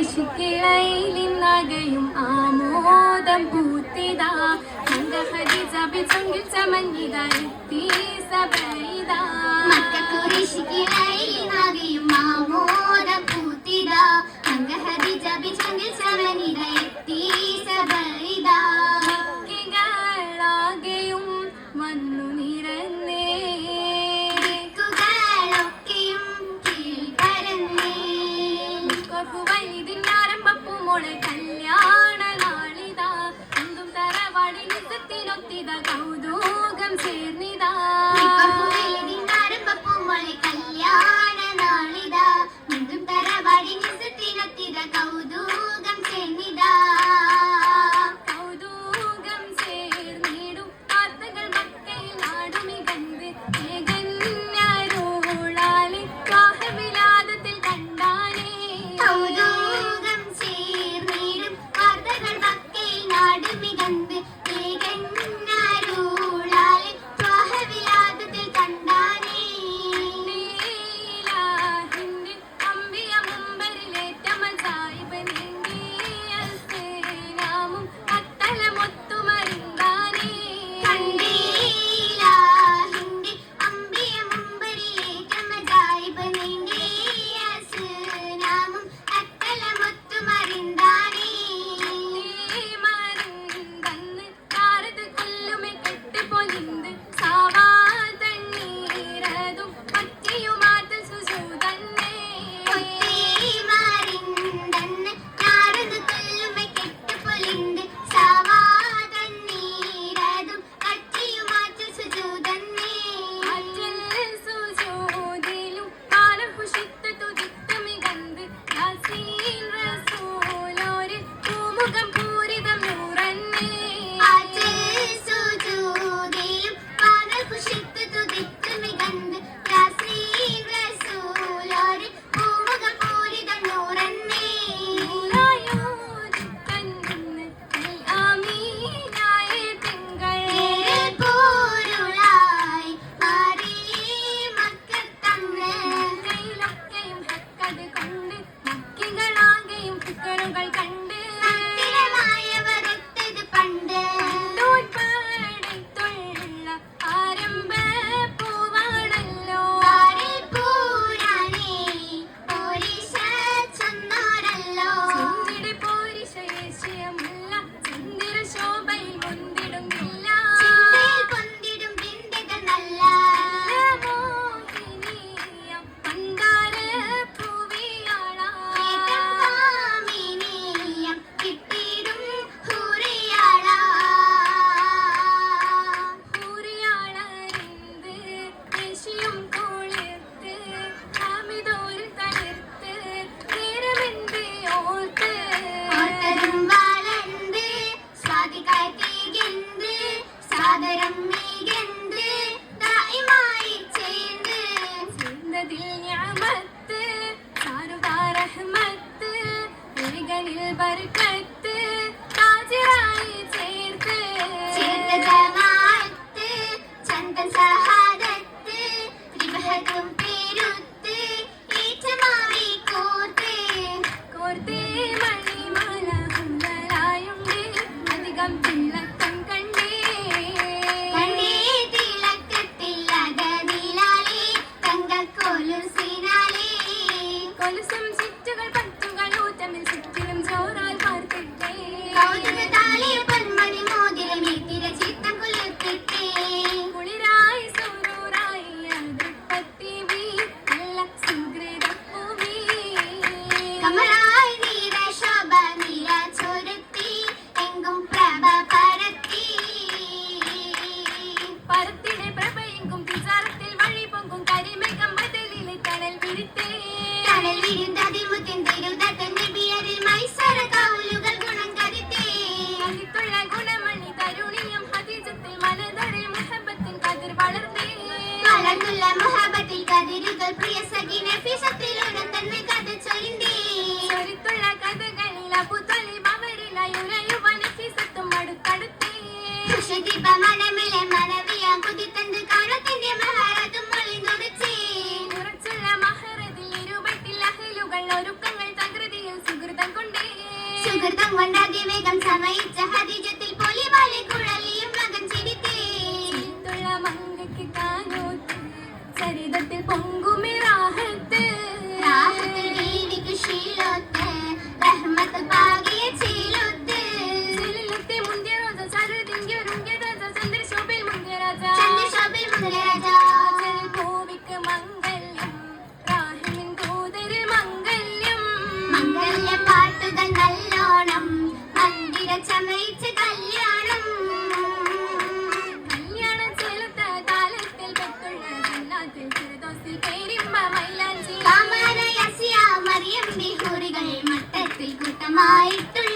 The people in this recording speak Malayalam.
കൃഷിക്കിളയിലിന്നകയും ആമോദം പൂത്തിതാ മന്ദഹരി ജപിച്ചെങ്കിൽ ചമഞ്ഞിതായി തീ സഭ. ഖുർആനിൽ ബർക്കത്ത് ഹാജരായി ചേർത്ത്. ചേർത്ത Thank you. ಕಿರಿಗಲ್ Priya ಸಗಿ ನೆಫಿಸ മങ്കയ്ക്ക് കാനൂത്ത് ചരിതത്തിൽ പൊങ്കുമിറാഹത്ത് my